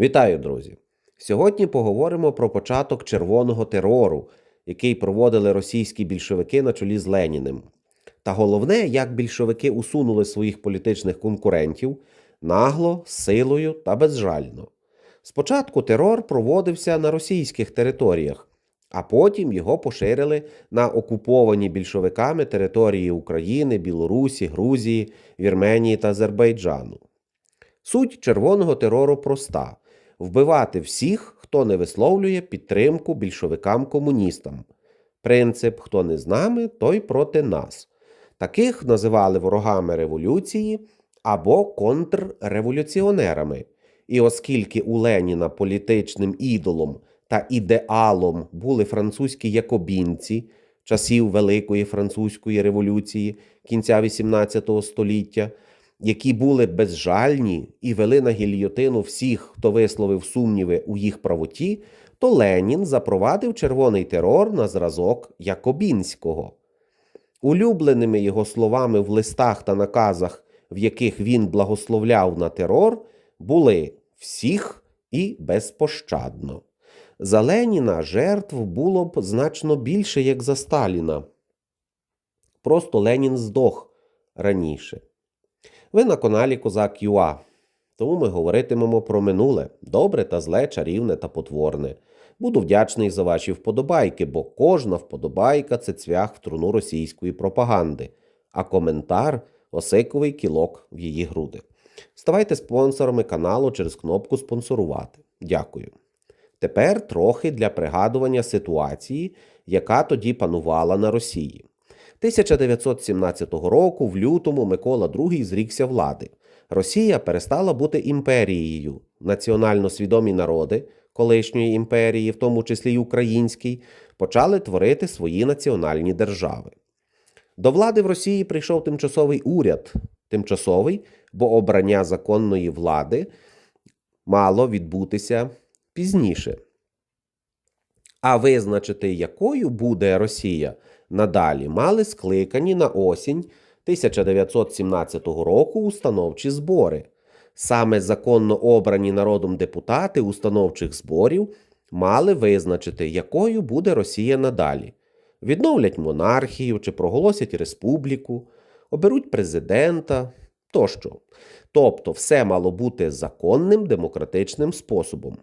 Вітаю, друзі! Сьогодні поговоримо про початок червоного терору, який проводили російські більшовики на чолі з Леніним. Та головне, як більшовики усунули своїх політичних конкурентів нагло, силою та безжально. Спочатку терор проводився на російських територіях, а потім його поширили на окуповані більшовиками території України, Білорусі, Грузії, Вірменії та Азербайджану. Суть червоного терору проста: вбивати всіх, хто не висловлює підтримку більшовикам-комуністам. Принцип хто не з нами, той проти нас. Таких називали ворогами революції або контрреволюціонерами. І оскільки у Леніна політичним ідолом та ідеалом були французькі якобінці часів Великої Французької революції кінця XVIII століття, які були безжальні і вели на гільйотину всіх, хто висловив сумніви у їх правоті, то Ленін запровадив червоний терор на зразок Якобінського. Улюбленими його словами в листах та наказах, в яких він благословляв на терор, були всіх і безпощадно. За Леніна жертв було б значно більше, як за Сталіна. Просто Ленін здох раніше. Ви на каналі Козак ЮА. Тому ми говоритимемо про минуле, добре та зле, чарівне та потворне. Буду вдячний за ваші вподобайки, бо кожна вподобайка це цвях в труну російської пропаганди, а коментар осиковий кілок в її груди. Ставайте спонсорами каналу через кнопку спонсорувати. Дякую. Тепер трохи для пригадування ситуації, яка тоді панувала на Росії. 1917 року, в лютому, Микола II зрікся влади. Росія перестала бути імперією. Національно свідомі народи колишньої імперії, в тому числі й українській, почали творити свої національні держави. До влади в Росії прийшов тимчасовий уряд, тимчасовий, бо обрання законної влади мало відбутися пізніше. А визначити, якою буде Росія надалі, мали скликані на осінь 1917 року установчі збори. Саме законно обрані народом депутати установчих зборів мали визначити, якою буде Росія надалі. Відновлять монархію чи проголосять республіку, оберуть президента тощо. Тобто все мало бути законним демократичним способом.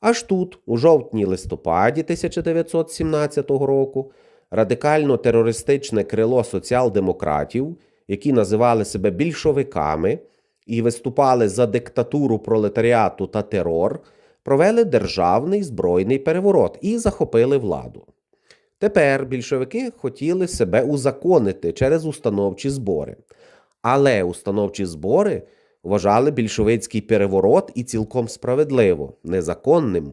Аж тут, у жовтні-листопаді 1917 року, радикально-терористичне крило соціал-демократів, які називали себе більшовиками і виступали за диктатуру пролетаріату та терор, провели державний збройний переворот і захопили владу. Тепер більшовики хотіли себе узаконити через установчі збори. Але установчі збори вважали більшовицький переворот і цілком справедливо, незаконним.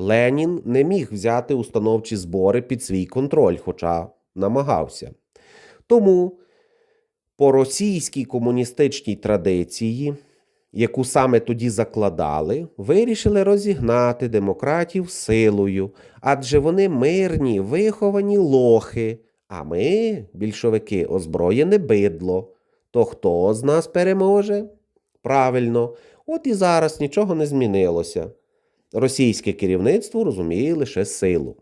Ленін не міг взяти установчі збори під свій контроль, хоча намагався. Тому по російській комуністичній традиції, яку саме тоді закладали, вирішили розігнати демократів силою, адже вони мирні, виховані лохи, а ми, більшовики, озброєне бидло. То хто з нас переможе? Правильно, от і зараз нічого не змінилося. Російське керівництво розуміє лише силу.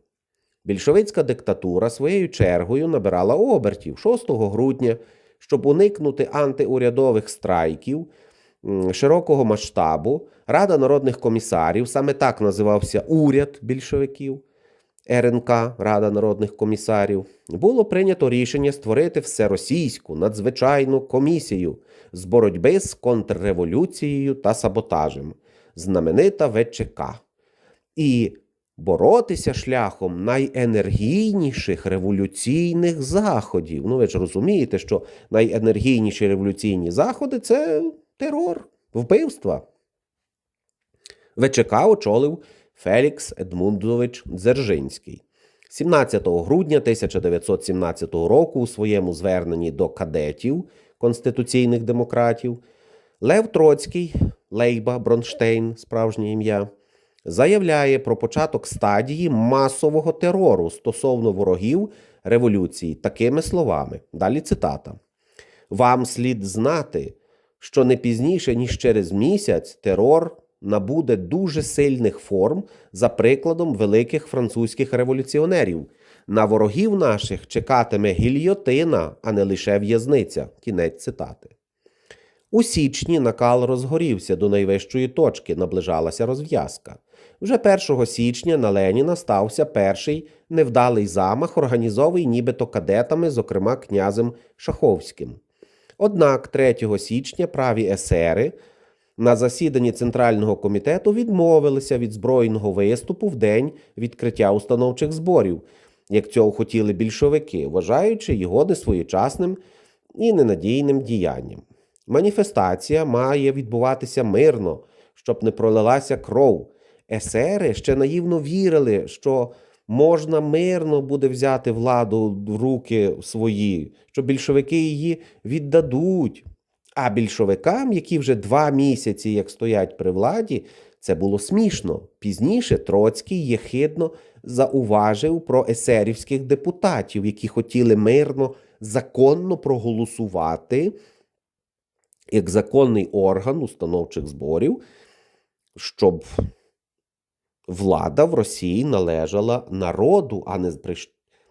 Більшовицька диктатура своєю чергою набирала обертів 6 грудня, щоб уникнути антиурядових страйків широкого масштабу. Рада народних комісарів, саме так називався уряд більшовиків. РНК, Рада народних комісарів, було прийнято рішення створити всеросійську надзвичайну комісію з боротьби з контрреволюцією та саботажем, знаменита ВЧК, і боротися шляхом найенергійніших революційних заходів. Ну, ви ж розумієте, що найенергійніші революційні заходи це терор, вбивства. ВЧК очолив Фелікс Едмундович Дзержинський. 17 грудня 1917 року у своєму зверненні до кадетів конституційних демократів Лев Троцький, Лейба Бронштейн, справжнє ім'я, заявляє про початок стадії масового терору стосовно ворогів революції такими словами. Далі цитата: Вам слід знати, що не пізніше, ніж через місяць терор набуде дуже сильних форм за прикладом великих французьких революціонерів. На ворогів наших чекатиме гільйотина, а не лише в'язниця. Кінець цитати. У січні накал розгорівся до найвищої точки, наближалася розв'язка. Вже 1 січня на Леніна стався перший невдалий замах, організований нібито кадетами, зокрема князем Шаховським. Однак 3 січня праві есери на засіданні Центрального комітету відмовилися від збройного виступу в день відкриття установчих зборів, як цього хотіли більшовики, вважаючи його несвоєчасним і ненадійним діянням. Маніфестація має відбуватися мирно, щоб не пролилася кров. Есери ще наївно вірили, що можна мирно буде взяти владу в руки свої, що більшовики її віддадуть. А більшовикам, які вже два місяці як стоять при владі, це було смішно. Пізніше Троцький єхидно зауважив про есерівських депутатів, які хотіли мирно, законно проголосувати як законний орган установчих зборів, щоб влада в Росії належала народу, а не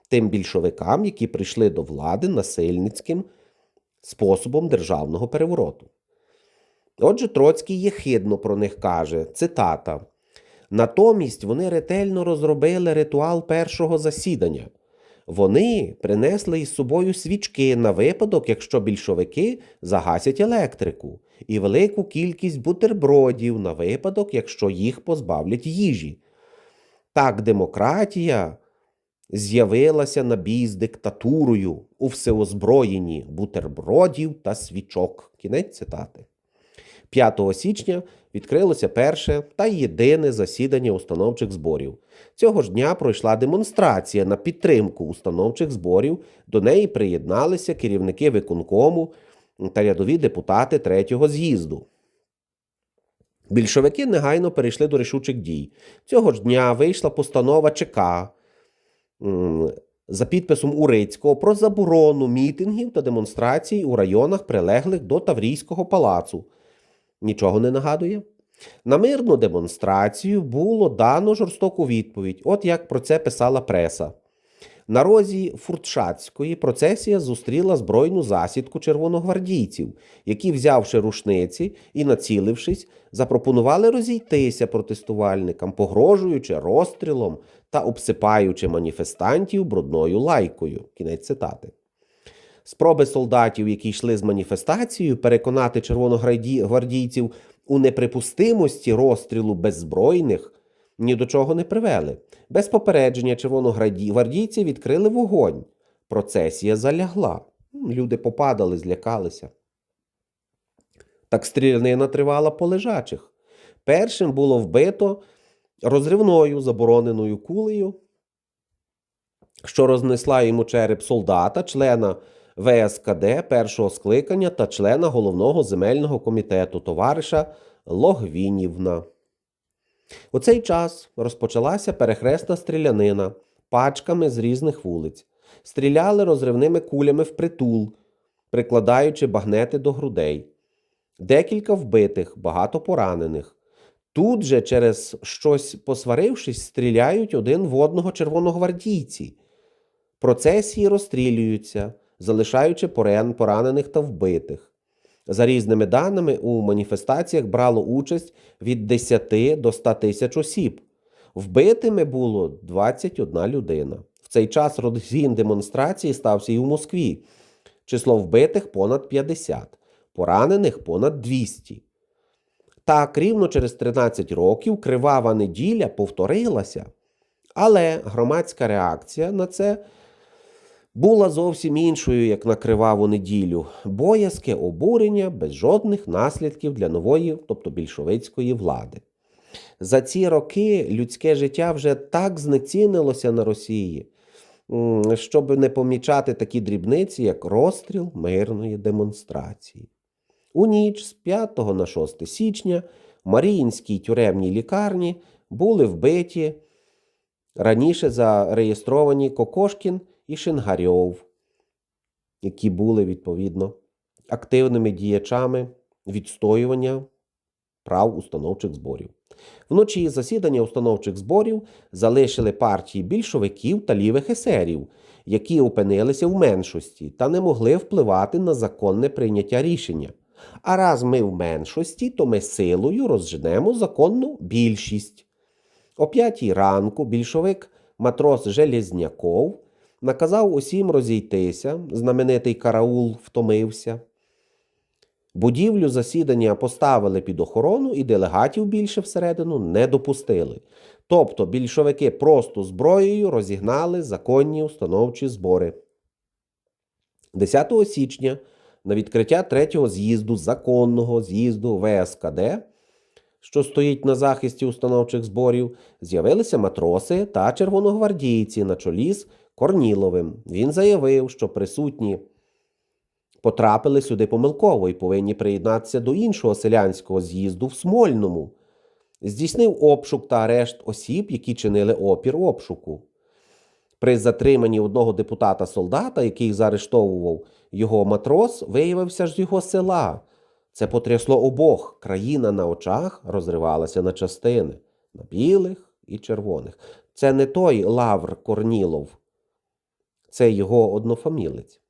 тим більшовикам, які прийшли до влади насильницьким способом державного перевороту. Отже, Троцький єхидно про них каже, цитата. Натомість вони ретельно розробили ритуал першого засідання. Вони принесли із собою свічки на випадок, якщо більшовики загасять електрику, і велику кількість бутербродів на випадок, якщо їх позбавлять їжі. Так демократія з'явилася на бій з диктатурою у всеозброєнні бутербродів та свічок. Кінець цитати. 5 січня відкрилося перше та єдине засідання установчих зборів. Цього ж дня пройшла демонстрація на підтримку установчих зборів. До неї приєдналися керівники виконкому та рядові депутати третього з'їзду. Більшовики негайно перейшли до рішучих дій. Цього ж дня вийшла постанова ЧК за підписом Урицького про заборону мітингів та демонстрацій у районах, прилеглих до Таврійського палацу. Нічого не нагадує? На мирну демонстрацію було дано жорстоку відповідь, от як про це писала преса. На розі Фуртшацької процесія зустріла збройну засідку червоногвардійців, які, взявши рушниці і націлившись, запропонували розійтися протестувальникам, погрожуючи розстрілом та обсипаючи маніфестантів брудною лайкою. Кінець цитати. Спроби солдатів, які йшли з маніфестацією, переконати червоногвардійців у неприпустимості розстрілу беззбройних ні до чого не привели. Без попередження червоногвардійці відкрили вогонь. Процесія залягла. Люди попадали, злякалися. Так стрілянина тривала по лежачих. Першим було вбито розривною забороненою кулею, що рознесла йому череп солдата, члена ВСКД першого скликання та члена головного земельного комітету товариша Логвінівна. У цей час розпочалася перехресна стрілянина пачками з різних вулиць. Стріляли розривними кулями впритул, прикладаючи багнети до грудей. Декілька вбитих, багато поранених. Тут же, через щось посварившись, стріляють один в одного червоногвардійці. Процесії розстрілюються, залишаючи поранених та вбитих. За різними даними, у маніфестаціях брало участь від 10 до 100 тисяч осіб. Вбитими було 21 людина. В цей час розгін демонстрації стався і у Москві. Число вбитих понад 50, поранених понад 200. Так, рівно через 13 років кривава неділя повторилася. Але громадська реакція на це була зовсім іншою, як на криваву неділю. Боязке обурення без жодних наслідків для нової, тобто більшовицької влади. За ці роки людське життя вже так знецінилося на Росії, щоб не помічати такі дрібниці, як розстріл мирної демонстрації. У ніч з 5 на 6 січня в Маріїнській тюремній лікарні були вбиті раніше зареєстровані Кокошкін і Шингарьов, які були відповідно активними діячами відстоювання прав установчих зборів. Вночі засідання установчих зборів залишили партії більшовиків та лівих есерів, які опинилися в меншості та не могли впливати на законне прийняття рішення. А раз ми в меншості, то ми силою розженемо законну більшість. О п'ятій ранку більшовик матрос Железняков наказав усім розійтися, знаменитий караул втомився. Будівлю засідання поставили під охорону і делегатів більше всередину не допустили. Тобто більшовики просто зброєю розігнали законні установчі збори. 10 січня на відкриття третього з'їзду законного з'їзду ВСКД, що стоїть на захисті установчих зборів, з'явилися матроси та червоногвардійці на чолі з Корніловим. Він заявив, що присутні потрапили сюди помилково і повинні приєднатися до іншого селянського з'їзду в Смольному. Здійснив обшук та арешт осіб, які чинили опір обшуку. При затриманні одного депутата-солдата, який заарештовував його матрос, виявився ж з його села. Це потрясло обох. Країна на очах розривалася на частини на білих і червоних. Це не той Лавр Корнілов, це його однофамілець.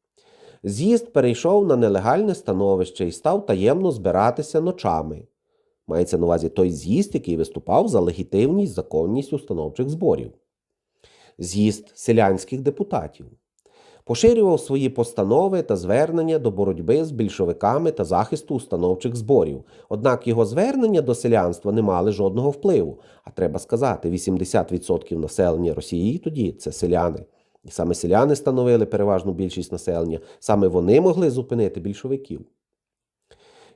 З'їзд перейшов на нелегальне становище і став таємно збиратися ночами. Мається на увазі той з'їзд, який виступав за легітимність, законність установчих зборів. З'їзд селянських депутатів. Поширював свої постанови та звернення до боротьби з більшовиками та захисту установчих зборів. Однак його звернення до селянства не мали жодного впливу. А треба сказати, 80% населення Росії тоді це селяни. Саме селяни становили переважну більшість населення, саме вони могли зупинити більшовиків.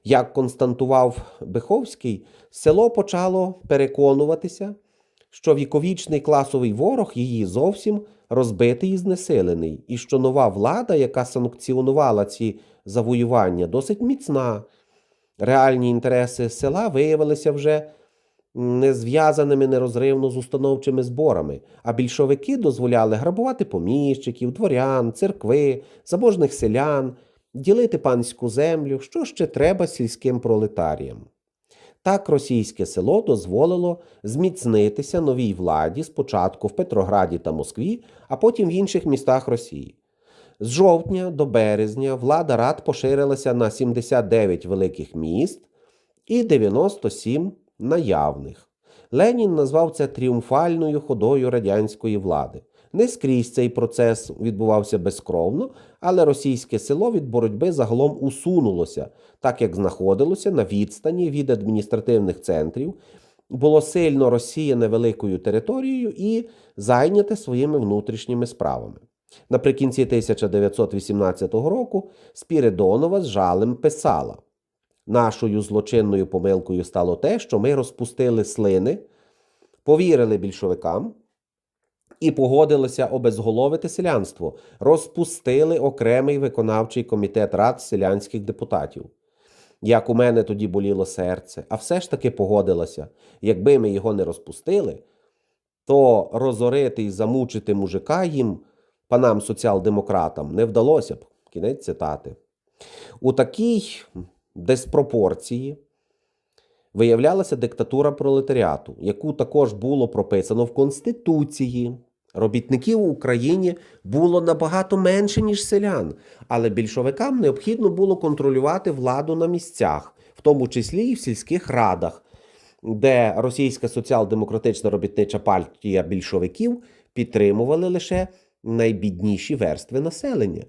Як константував Беховський, село почало переконуватися, що віковічний класовий ворог її зовсім розбитий і знесилений, і що нова влада, яка санкціонувала ці завоювання, досить міцна. Реальні інтереси села виявилися вже не зв'язаними нерозривно з установчими зборами, а більшовики дозволяли грабувати поміщиків, дворян, церкви, заможних селян, ділити панську землю, що ще треба сільським пролетаріям. Так російське село дозволило зміцнитися новій владі спочатку в Петрограді та Москві, а потім в інших містах Росії. З жовтня до березня влада рад поширилася на 79 великих міст і 97 наявних. Ленін назвав це тріумфальною ходою радянської влади. Не скрізь цей процес відбувався безкровно, але російське село від боротьби загалом усунулося, так як знаходилося на відстані від адміністративних центрів, було сильно розсіяне великою територією і зайняте своїми внутрішніми справами. Наприкінці 1918 року Спіридонова з жалем писала. Нашою злочинною помилкою стало те, що ми розпустили слини, повірили більшовикам і погодилися обезголовити селянство, розпустили окремий виконавчий комітет рад селянських депутатів. Як у мене тоді боліло серце, а все ж таки погодилася. Якби ми його не розпустили, то розорити і замучити мужика їм, панам соціал-демократам, не вдалося б. Кінець цитати. У такій диспропорції виявлялася диктатура пролетаріату, яку також було прописано в Конституції. Робітників в Україні було набагато менше, ніж селян, але більшовикам необхідно було контролювати владу на місцях, в тому числі і в сільських радах, де російська соціал-демократична робітнича партія більшовиків підтримували лише найбідніші верстви населення.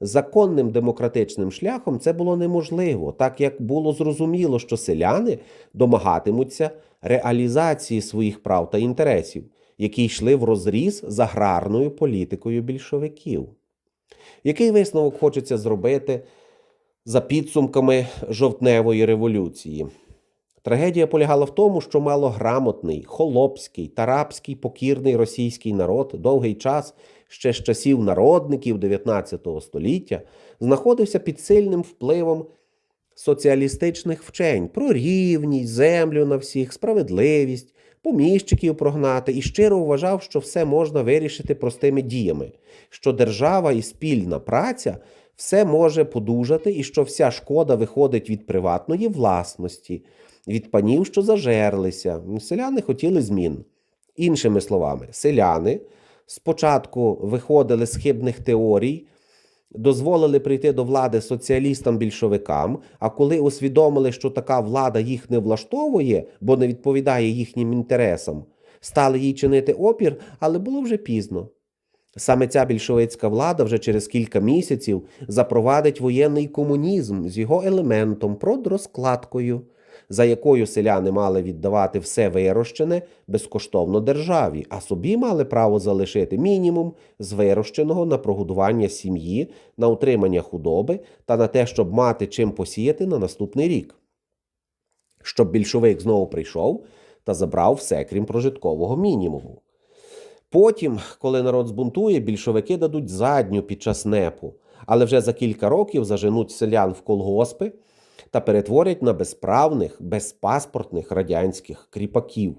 Законним демократичним шляхом це було неможливо, так як було зрозуміло, що селяни домагатимуться реалізації своїх прав та інтересів, які йшли в розріз з аграрною політикою більшовиків. Який висновок хочеться зробити за підсумками жовтневої революції? Трагедія полягала в тому, що малограмотний, холопський та рабський покірний російський народ довгий час, ще з часів народників 19 століття, знаходився під сильним впливом соціалістичних вчень про рівність, землю на всіх, справедливість, поміщиків прогнати і щиро вважав, що все можна вирішити простими діями, що держава і спільна праця все може подужати, і що вся шкода виходить від приватної власності. Від панів, що зажерлися. Селяни хотіли змін. Іншими словами, селяни спочатку виходили з хибних теорій, дозволили прийти до влади соціалістам-більшовикам, а коли усвідомили, що така влада їх не влаштовує, бо не відповідає їхнім інтересам, стали їй чинити опір, але було вже пізно. Саме ця більшовицька влада вже через кілька місяців запровадить воєнний комунізм з його елементом продрозкладкою, за якою селяни мали віддавати все вирощене безкоштовно державі, а собі мали право залишити мінімум з вирощеного на прогодування сім'ї, на утримання худоби та на те, щоб мати чим посіяти на наступний рік. Щоб більшовик знову прийшов та забрав все, крім прожиткового мінімуму. Потім, коли народ збунтує, більшовики дадуть задню під час непу, але вже за кілька років заженуть селян в колгоспи та перетворять на безправних, безпаспортних радянських кріпаків.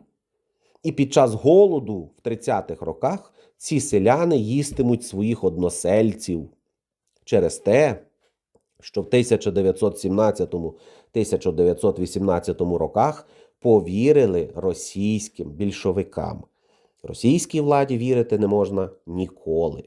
І під час голоду в 30-х роках ці селяни їстимуть своїх односельців через те, що в 1917-1918 роках повірили російським більшовикам. Російській владі вірити не можна ніколи.